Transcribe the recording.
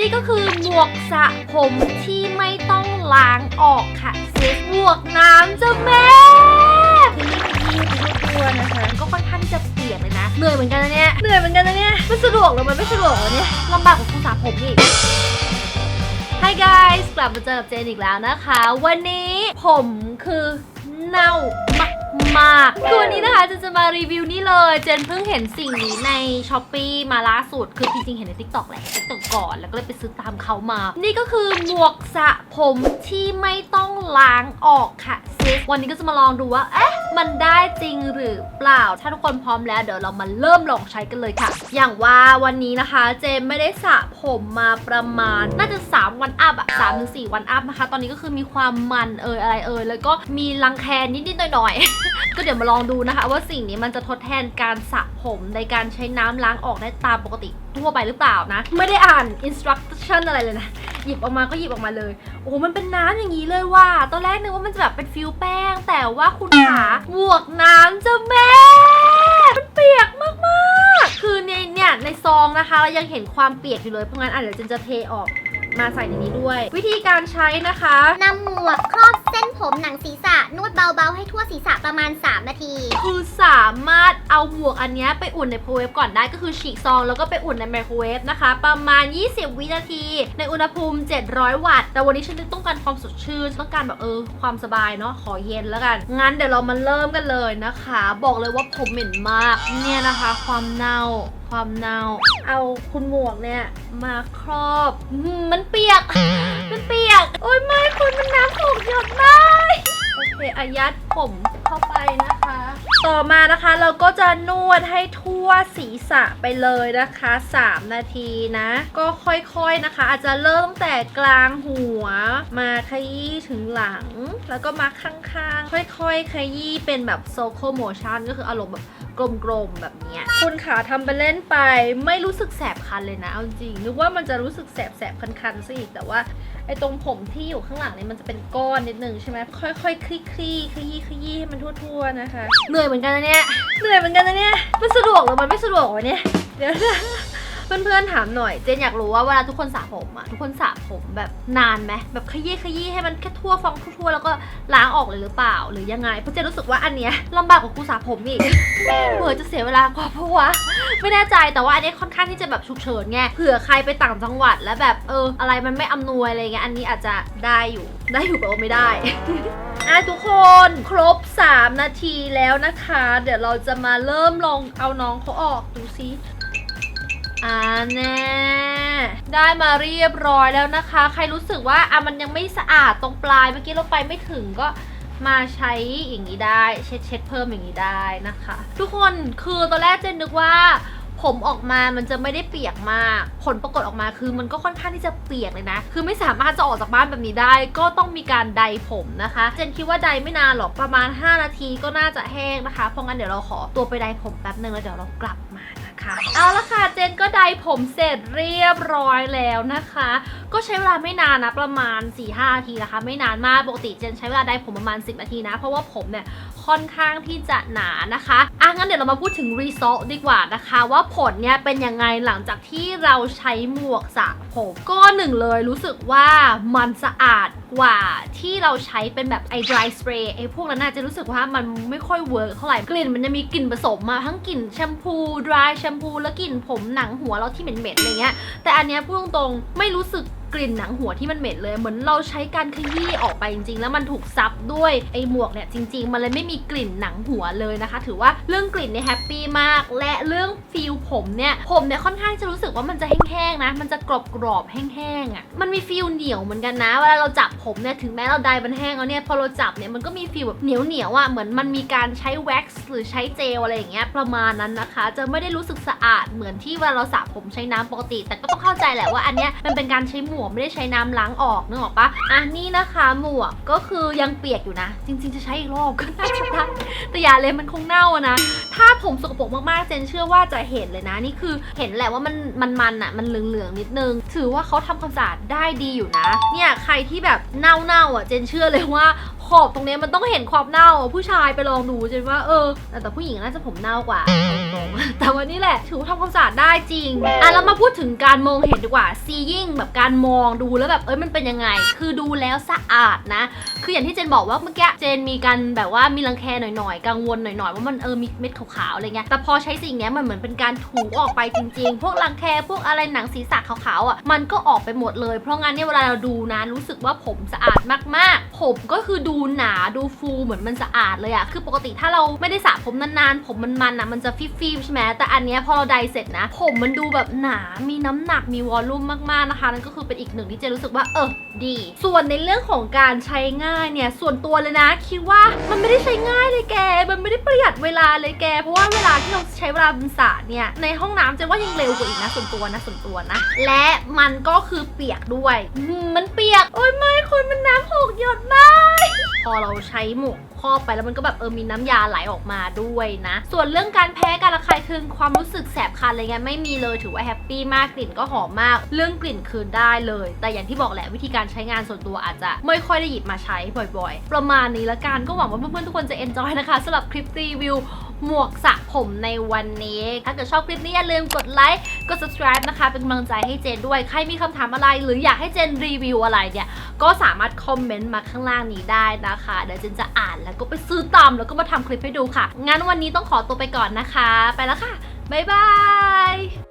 นี่ก็คือหมวกสระผมที่ไม่ต้องล้างออกค่ะเซฟหมวกน้ำจ้ะแม่คือนี่เป็นที่ทั่วๆนะคะ ก็ค่อนข้างที่จะเปียกเลยนะ เหนื่อยเหมือนกันนะเนี่ย เหนื่อยเหมือนกันนะเนี่ย มันสะดวกหรือมันไม่สะดวกวะเนี่ยลำบากกว่าคุณสระผมอีก Hi guys กลับมาเจอกับเจนอีกแล้วนะคะ วันนี้ผมคือเน่ามาก มากๆคือวันนี้นะคะจะจะมารีวิวนี่เลย เจนเพิ่งเห็นสิ่งนี้ใน s h อ p e e มาล่าสุด คือจริงๆเห็นใน TikTok แหละ TikTok ก่อนแล้วก็เลยไปซื้อตามเขามา นี่ก็คือหมวกสระผมที่ไม่ต้องล้างออกค่ะซิวันนี้ก็จะมาลองดูว่าเอ๊ะมันได้จริงหรือเปล่า ถ้าทุกคนพร้อมแล้วเดี๋ยวเรามาเริ่มลองใช้กันเลยค่ะ อย่างว่าวันนี้นะคะเจมไม่ได้สระผมมาประมาณ น่าจะ 3 วันอัพอะสามถึงสวันอัพนะคะ ตอนนี้ก็คือมีความมันเอ่ยอะไรเอ่ยแล้วก็มีรังแคนิดๆหน่อยๆก็เดี๋ยวมาลองดูนะคะ ว่าสิ่งนี้มันจะทดแทนการสระผมในการใช้น้ำล้างออกได้ตามปกติทั่วไปหรือเปล่านะ ไม่ได้อ่าน instruction อะไรเลยนะ หยิบออกมาก็หยิบออกมาเลย โอ้โหมันเป็นน้ำอย่างนี้เลยว่า ตอนแรกนึกว่ามันจะแบบเป็นฟิวแป้ง แต่ว่าคุณขาหมวกน้ำจะแม่มันเปียกมากๆ คือในเนี่ยในซองนะคะเรายังเห็นความเปียกอยู่เลยเพราะงั้นอะเดี๋ยวเจนจะเทออกมาใส่ในนี้ด้วย วิธีการใช้นะคะนำหมวกครอบเส้นผมหนังศีรษะนวดเบาๆ ให้ทั่วศีรษะประมาณ 3 นาที คือสามารถเอาหมวกอันเนี้ยไปอุ่นในไมโครเวฟก่อนได้ก็คือฉีกซองแล้วก็ไปอุ่นในไมโครเวฟนะคะ ประมาณ 20 วินาที ในอุณหภูมิ 700 วัตต์ แต่วันนี้ฉันต้องการความสดชื่นต้องการแบบเออความสบายเนาะขอเย็นแล้วกัน งั้นเดี๋ยวเรามาเริ่มกันเลยนะคะ บอกเลยว่าผมเหม็นมากเนี่ยนะคะ ความเน่าความเน่า เอาคุณหมวกเนี่ยมาครอบ มันเปียก มันเปียก โอ้ยไม่คุณมันน้ำหกหยดได้โอเคอายัดผมเข้าไปนะคะ ต่อมานะคะเราก็จะนวดให้ทั่วศีรษะไปเลยนะคะ 3 นาทีนะ ก็ค่อยๆนะคะ อาจจะเริ่มตั้งแต่กลางหัว มาขยี้ถึงหลัง แล้วก็มาข้างๆ ค่อยๆ ขยี้เป็นแบบโซโคโมชันก็คืออารมณ์แบบกลมๆ แบบเนี้ยคุณขาทำไปเล่นไปไม่รู้สึกแสบคันเลยนะ เอาจริงนึกว่ามันจะรู้สึกแสบๆ คันๆซะอีกแต่ว่า อ้ตรงผมที่อยู่ข้างหลังเนี่ยมันจะเป็นก้อนนิดนึงใช่ไหมค่อยๆคลี่คลี่ขยี้ขยี้ให้มันทั่วๆนะคะเหนื่อยเหมือนกันนะเนี่ยเหนื่อยเหมือนกันนะเนี่ยมันสะดวกหรือมันไม่สะดวกวะเนี่ยเดี๋ยวนะ เพื่อนๆถามหน่อย เจนอยากรู้ว่าเวลาทุกคนสระผมอะทุกคนสระผมแบบนานไหมแบบขยี้ขยี้ให้มันแค่ทั่วฟองทั่วๆแล้วก็ล้างออกเลยหรือเปล่า หรือยังไง เพราะเจนรู้สึกว่าอันเนี้ยลำบากกว่ากูสระผมอีก เผื่อจะเสียเวลากว่าเพราะว่าไม่แน่ใจแต่ว่าอันนี้ค่อนข้างที่จะแบบฉุกเฉินไงเผื่อใครไปต่างจังหวัดแล้วแบบเออ อะไรมันไม่อำนวยอะไรเงี้ยอันนี้อาจจะได้อยู่ ได้อยู่แต่ว่าไม่ได้ อะทุกคนครบ 3 นาทีแล้วนะคะ เดี๋ยวเราจะมาเริ่มลองเอาน้องเขาออกดูซิ อ่าแน่ได้มาเรียบร้อยแล้วนะคะ ใครรู้สึกว่าอะมันยังไม่สะอาดตรงปลายเมื่อกี้เราไปไม่ถึงก็มาใช้อย่างนี้ได้เช็ดเช็ดเพิ่มอย่างนี้ได้นะคะ ทุกคนคือตอนแรกเจนนึกว่า ผมออกมามันจะไม่ได้เปียกมาก ผลปรากฏออกมาคือมันก็ค่อนข้างที่จะเปียกเลยนะ คือไม่สามารถจะออกจากบ้านแบบนี้ได้ ก็ต้องมีการไดผมนะคะ เจนคิดว่าไดไม่นานหรอกประมาณ 5 นาทีก็น่าจะแห้งนะคะเพราะงั้นเดี๋ยวเราขอตัวไปไดผมแป๊บนึงแล้วเดี๋ยวเรากลับมา นะคะ เอาละค่ะเจนก็ไดผมเสร็จเรียบร้อยแล้วนะคะ ก็ใช้เวลาไม่นานนะประมาณ 4-5นาทีนะคะ ไม่นานมากปกติเจนใช้เวลาไดผมประมาณ 10นาทีนะ เพราะว่าผมเนี่ยค่อนข้างที่จะหนานะคะอะงั้นเดี๋ยวเรามาพูดถึง result ดีกว่านะคะ ว่าผลเนี่ยเป็นยังไงหลังจากที่เราใช้หมวกสระผมก็หนึ่งเลยรู้สึกว่ามันสะอาด กว่าที่เราใช้เป็นแบบไอ้ dry spray ไอ้พวกนั้นน่าจะรู้สึกว่ามันไม่ค่อยเวิร์กเท่าไหร่ กลิ่นมันจะมีกลิ่นผสมมาทั้งกลิ่นแชมพู dry แชมพูแล้วกลิ่นผมหนังหัวเราที่เหม็นๆอะไรเงี้ยแต่อันเนี้ยพูดตรงๆไม่รู้สึก กลิ่นหนังหัวที่มันเหม็นเลย เหมือนเราใช้การขยี้ออกไปจริงๆ แล้วมันถูกซับด้วยไอ้หมวกเนี่ยจริง ๆ มันเลยไม่มีกลิ่นหนังหัวเลยนะคะ ถือว่าเรื่องกลิ่นเนี่ยแฮปปี้มาก และเรื่องฟิลผมเนี่ยผมเนี่ยค่อนข้างจะรู้สึกว่ามันจะแห้งๆนะ มันจะกรอบๆแห้งๆอะมันมีฟิลเหนียวเหมือนกันนะเวลาเราจับผมเนี่ยถึงแม้เราไดมันแห้งแล้วเนี่ยพอเราจับเนี่ยมันก็มีฟิลแบบเหนียวๆอะเหมือนมันมีการใช้แว็กซ์หรือใช้เจลอะไรอย่างเงี้ยประมาณนั้นนะคะ จะไม่ได้รู้สึกสะอาดเหมือนที่เวลาเราสระผมใช้น้ำปกติ แต่ก็ต้องเข้าใจแหละว่าอันเนี้ยมันเป็นการใช้หมวกไม่ได้ใช้น้ำล้างออกนึกออกปะอะนี่นะคะหมวกก็คือยังเปียกอยู่นะ จริง ๆ จะใช้อีกรอบก็น่าจะได้แต่อย่าเลยมันคงเน่าอะนะ ถ้าผมสกปรกมากๆเจนเชื่อว่าจะเห็นเลยนะนี่คือเห็นแหละว่ามันมันมันอะมันเหลืองๆนิดนึง ถือว่าเขาทำความสะอาดได้ดีอยู่นะ เนี่ยใครที่แบบเน่าๆอะเจนเชื่อเลยว่า ขอบตรงนี้มันต้องเห็นขอบเน่าผู้ชายไปลองดูจนว่าเออ แต่ผู้หญิงน่าจะผมเน่ากว่าตรงแต่วันนี้แหละถือว่าทำความสะอาดได้จริงอะเรามาพูดถึงการมองเห็นดีกว่า seeing แบบการมองดูแล้วแบบเอ้ยมันเป็นยังไง คือดูแล้วสะอาดนะ คืออย่างที่เจนบอกว่าเมื่อกี้เจนมีการแบบว่ามีรังแคหน่อยๆ กังวลหน่อยๆ ว่ามันเออมีเม็ดขาวๆอะไรเงี้ยแต่พอใช้สิ่งนี้มันเหมือนเป็นการถูออกไปจริงๆ พวกรังแคพวกอะไรหนังศีรษะขาวๆอะมันก็ออกไปหมดเลย เพราะงั้นเนี่ยเวลาเราดูนะรู้สึกว่าผมสะอาดมากๆ ผมก็คือดูหนาดูฟูเหมือนมันสะอาดเลยอะคือปกติถ้าเราไม่ได้สระผมนานๆ ผมมันมันอะมันจะฟิบๆใช่ไหมแต่อันเนี้ยพอเราไดเสร็จนะ ผมมันดูแบบหนา มีน้ำหนัก มีวอลลุ่มมากๆนะคะ นั่นก็คือเป็นอีกหนึ่งที่เจรู้สึกว่าเออดี ส่วนในเรื่องของการใช้ง่ายเนี่ย ส่วนตัวเลยนะ คิดว่ามันไม่ได้ใช้ง่ายเลยแก มันไม่ได้ประหยัดเวลาเลยแก เพราะว่าเวลาที่เราใช้เวลาบนสระเนี่ย ในห้องน้ำเจนว่ายังเร็วกว่าอีกนะส่วนตัวนะส่วนตัวนะ และมันก็คือเปียกด้วย มันเปียก โอ้ยไม่คุณมันน้ำหกหยดมาก พอเราใช้หมวกครอบไปแล้วมันก็แบบเออมีน้ำยาไหลออกมาด้วยนะ ส่วนเรื่องการแพ้การระคายเคืองความรู้สึกแสบคันอะไรเงี้ยไม่มีเลยถือว่าแฮปปี้มากกลิ่นก็หอมมาก เรื่องกลิ่นคืนได้เลย แต่อย่างที่บอกแหละวิธีการใช้งานส่วนตัวอาจจะไม่ค่อยได้หยิบมาใช้บ่อยๆ ประมาณนี้ละกันก็หวังว่าเพื่อนๆทุกคนจะเอนจอยนะคะสำหรับคลิปรีวิว หมวกสระผมในวันนี้ ถ้าเกิดชอบคลิปนี้อย่าลืมกดไลค์กด subscribe นะคะ เป็นกำลังใจให้เจนด้วย ใครมีคำถามอะไร หรืออยากให้เจนรีวิวอะไรเนี่ย ก็สามารถคอมเมนต์มาข้างล่างนี้ได้นะคะ เดี๋ยวเจนจะอ่านแล้วก็ไปซื้อตามแล้วก็มาทำคลิปให้ดูค่ะ งั้นวันนี้ต้องขอตัวไปก่อนนะคะ ไปแล้วค่ะ บ๊ายบาย